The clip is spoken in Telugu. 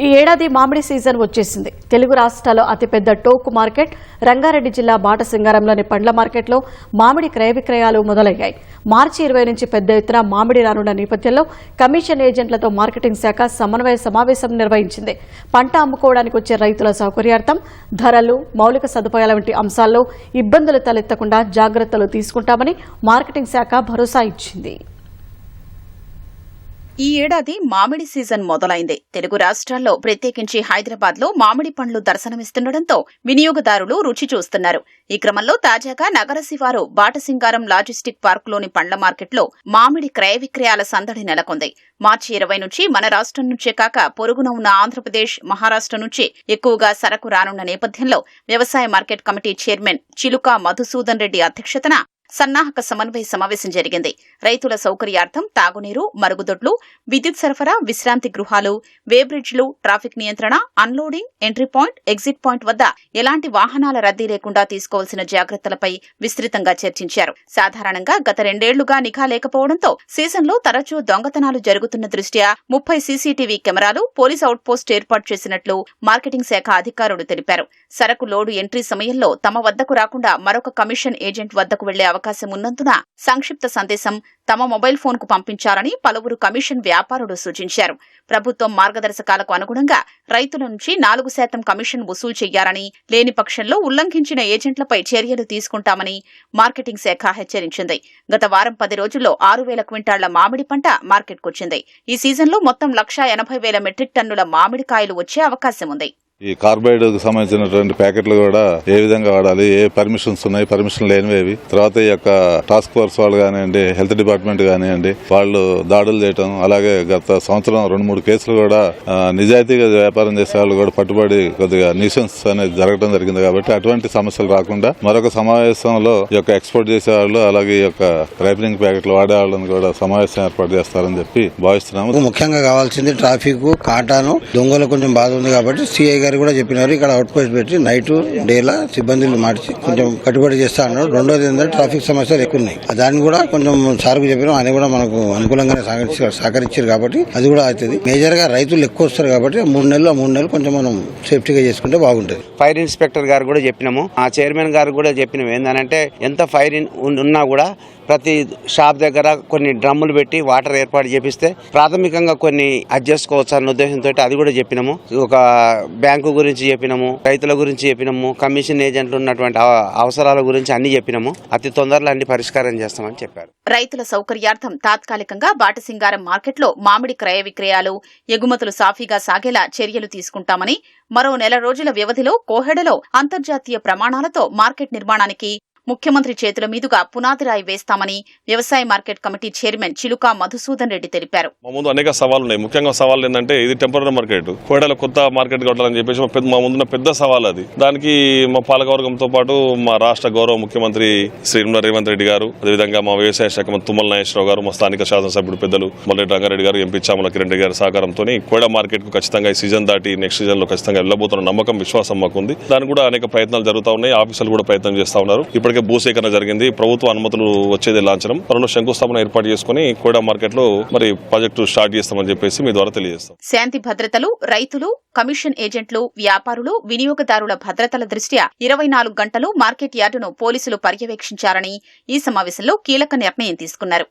ఈ ఏడాది మామిడి సీజన్ వచ్చేసింది. తెలుగు రాష్ట్రాల్లో అతిపెద్ద టోకు మార్కెట్ రంగారెడ్డి జిల్లా బాటసింగారంలోని పండ్ల మార్కెట్లో మామిడి క్రయ విక్రయాలు మొదలయ్యాయి. మార్చి ఇరవై నుంచి పెద్ద ఎత్తున మామిడి రానున్న నేపథ్యంలో కమిషన్ ఏజెంట్లతో మార్కెటింగ్ శాఖ సమన్వయ సమావేశం నిర్వహించింది. పంట అమ్ముకోవడానికి వచ్చే రైతుల సౌకర్యార్థం ధరలు మౌలిక సదుపాయాల వంటి అంశాల్లో ఇబ్బందులు తలెత్తకుండా జాగ్రత్తలు తీసుకుంటామని మార్కెటింగ్ శాఖ భరోసా ఇచ్చింది. ఈ ఏడాది మామిడి సీజన్ మొదలైంది. తెలుగు రాష్ట్రాల్లో ప్రత్యేకించి హైదరాబాద్లో మామిడి పండ్లు దర్శనమిస్తుండటంతో వినియోగదారులు రుచి చూస్తున్నారు. ఈ క్రమంలో తాజాగా నగర శివారు బాటసింగారం లాజిస్టిక్ పార్కులోని పండ్ల మార్కెట్లో మామిడి క్రయ విక్రయాల సందడి నెలకొంది. మార్చి ఇరవై నుంచి మన రాష్ట్రం నుంచే కాక పొరుగున ఉన్న ఆంధ్రప్రదేశ్ మహారాష్ట్ర నుంచి ఎక్కువగా సరకు రానున్న నేపథ్యంలో వ్యవసాయ మార్కెట్ కమిటీ చైర్మన్ చిలుక మధుసూదన్ రెడ్డి అధ్యక్షతన సన్నాహక సమన్వయ సమావేశం జరిగింది. రైతుల సౌకర్యార్థం తాగునీరు మరుగుదొడ్లు విద్యుత్ సరఫరా విశ్రాంతి గృహాలు వేబ్రిడ్జ్లు ట్రాఫిక్ నియంత్రణ unloading entry point exit point వద్ద ఎలాంటి వాహనాల రద్దీ లేకుండా తీసుకోవాల్సిన జాగ్రత్తలపై విస్తృతంగా చర్చించారు. సాధారణంగా గత రెండేళ్ళుగా నిఘా లేకపోవడంతో సీజన్లో తరచూ దొంగతనాలు జరుగుతున్న దృష్ట్యా ముప్పై సీసీటీవీ కెమెరాలు పోలీస్ అవుట్ పోస్ట్ ఏర్పాటు చేసినట్లు మార్కెటింగ్ శాఖ అధికారులు తెలిపారు. సరకు లోడు ఎంట్రీ సమయంలో తమ వద్దకు రాకుండా మరొక కమిషన్ ఏజెంట్ వద్దకు వెళ్ళే అవకాశం అవకాశం ఉన్నందున సంక్షిప్త సందేశం తమ మొబైల్ ఫోన్కు పంపించాలని పలువురు కమిషన్ వ్యాపారులు సూచించారు. ప్రభుత్వం మార్గదర్శకాలకు అనుగుణంగా రైతుల నుంచి నాలుగు శాతం కమిషన్ వసూలు చేయాలని లేని పక్షంలో ఉల్లంఘించిన ఏజెంట్లపై చర్యలు తీసుకుంటామని మార్కెటింగ్ శాఖ హెచ్చరించింది. గత వారం పది రోజుల్లో ఆరు వేల క్వింటాళ్ళ మామిడి పంట మార్కెట్కొచ్చింది. ఈ సీజన్లో మొత్తం లక్షా ఎనభై వేల మెట్రిక్ టన్నుల మామిడికాయలు వచ్చే అవకాశం ఉంది. ఈ కార్బైడ్కు సంబంధించినటువంటి ప్యాకెట్లు కూడా ఏ విధంగా వాడాలి ఏ పర్మిషన్స్ ఉన్నాయి పర్మిషన్ లేనివేవి తర్వాత ఈ యొక్క టాస్క్ ఫోర్స్ వాళ్ళు కానివ్వండి హెల్త్ డిపార్ట్మెంట్ కానివ్వండి వాళ్ళు దాడులు చేయటం అలాగే గత సంవత్సరం రెండు మూడు కేసులు కూడా నిజాయితీగా వ్యాపారం చేసే వాళ్ళు కూడా పట్టుబడి కొద్దిగా న్యూసెన్స్ అనేది జరగడం జరిగింది కాబట్టి అటువంటి సమస్యలు రాకుండా మరొక సమావేశంలో ఈ యొక్క ఎక్స్పోర్ట్ చేసే వాళ్ళు అలాగే ఈ యొక్క రైపనింగ్ ప్యాకెట్లు వాడే వాళ్ళని కూడా సమావేశం ఏర్పాటు చేస్తారని చెప్పి భావిస్తున్నాము. ముఖ్యంగా కావాల్సింది ట్రాఫిక్ కాటాను దొంగలు కొంచెం బాధ ఉంది కాబట్టి సిఐ గారు కూడా చెప్పినారు ఇక్కడ అవుట్ పోస్ట్ పెట్టి నైట్ డేలా సిబ్బందులు మార్చి కొంచెం కట్టుబడి చేస్తా అన్నారు. రెండోది ఏంటంటే ట్రాఫిక్ సమస్యలు ఎక్కువ ఉన్నాయి దాన్ని కూడా కొంచెం సార్కు చెప్పినాం ఆయన కూడా మనకు అనుకూలంగానే సహకరించి సహకరించారు కాబట్టి అది కూడా అవుతుంది. మేజర్గా రైతులు ఎక్కువ వస్తారు కాబట్టి మూడు నెలలు ఆ మూడు నెలలు కొంచెం మనం సేఫ్టీగా చేసుకుంటే బాగుంటుంది. ఫైర్ ఇన్స్పెక్టర్ గారు కూడా చెప్పినాము. ఆ చైర్మన్ గారు కూడా చెప్పినాము. ఏంటంటే ఎంత ఫైర్ ఇన్ ఉన్నా కూడా ప్రతి షాప్ దగ్గర కొన్ని డ్రమ్ములు పెట్టి వాటర్ ఏర్పాటు చేపిస్తే ప్రాథమికంగా కొన్ని అడ్జస్ట్ చేసుకోవచ్చు అన్న ఉద్దేశంతో అది కూడా చెప్పినాము. ఒక బ్యాంకు గురించి చెప్పినాము రైతుల గురించి చెప్పినాము కమిషన్ ఏజెంట్లు ఉన్నటువంటి అవసరాల గురించి అన్ని చెప్పినాము. అతి తొందరలో అన్ని పరిష్కారం చేస్తామని చెప్పారు. రైతుల సౌకర్యార్థం తాత్కాలికంగా బాటసింగారం మార్కెట్లో మామిడి క్రయ విక్రయాలు ఎగుమతులు సాఫీగా సాగేలా చర్యలు తీసుకుంటామని మరో నెల రోజుల వ్యవధిలో కోహెడలో అంతర్జాతీయ ప్రమాణాలతో మార్కెట్ నిర్మాణానికి ముఖ్యమంత్రి చేతుల మీదుగా పునాదిరాయి వేస్తామని వ్యవసాయ మార్కెట్ కమిటీ చైర్మన్ చిలుక మధుసూదన్ రెడ్డి తెలిపారు. మా ముందు అనేక సవాళ్ళు ఉన్నాయి ముఖ్యంగా సవాళ్ళు ఏంటంటే ఇది టెంపరీ మార్కెట్. కోడల కొత్త మార్కెట్ కట్టాలని చెప్పేసి మా పెద్ద- మా ముందున్న పెద్ద సవాల్ అది. దానికి మా పాలకవర్గంతో పాటు మా రాష్ట్ర గౌరవ ముఖ్యమంత్రి శ్రీ రేవంత్ రెడ్డి గారు అదేవిధంగా మా వ్యవసాయ శాఖ మంత్రి తుమ్మల నాగేశ్వరరావు గారు మా స్థానిక శాసనసభ్యుడు పెద్దలు మొల్లరెడ్డి రంగారెడ్డి గారు ఎంపీ చామల కిరణ్ రెడ్డి గారి సహకారంతో కోడ మార్కెట్కు ఖచ్చితంగా ఈ సీజన్ దాటి నెక్స్ట్ సీజన్లో ఖచ్చితంగా వెళ్ళబోతున్న నమ్మకం విశ్వాసం మాకు ఉంది దానికి కూడా అనేక ప్రయత్నాలు జరుగుతూ ఉన్నాయి. ఆఫీసులు కూడా ప్రయత్నం చేస్తా ఉన్నారు. ఇప్పటికే భూసేకరణ జరిగింది. ప్రభుత్వ అనుమతులు వచ్చేది లాంఛనం. త్వరలో శంకుస్థాపన ఏర్పాటు చేసుకుని కోడా మార్కెట్లో మరి ప్రాజెక్టు స్టార్ట్ చేస్తామని చెప్పేసి మీ ద్వారా తెలియజేస్తాం. శాంతి భద్రతలు రైతులు కమిషన్ ఏజెంట్లు వ్యాపారులు వినియోగదారుల భద్రతల దృష్ట్యా ఇరవై నాలుగు గంటలు మార్కెట్ యార్డును పోలీసులు పర్యవేక్షించారని ఈ సమావేశంలో కీలక నిర్ణయం తీసుకున్నారు.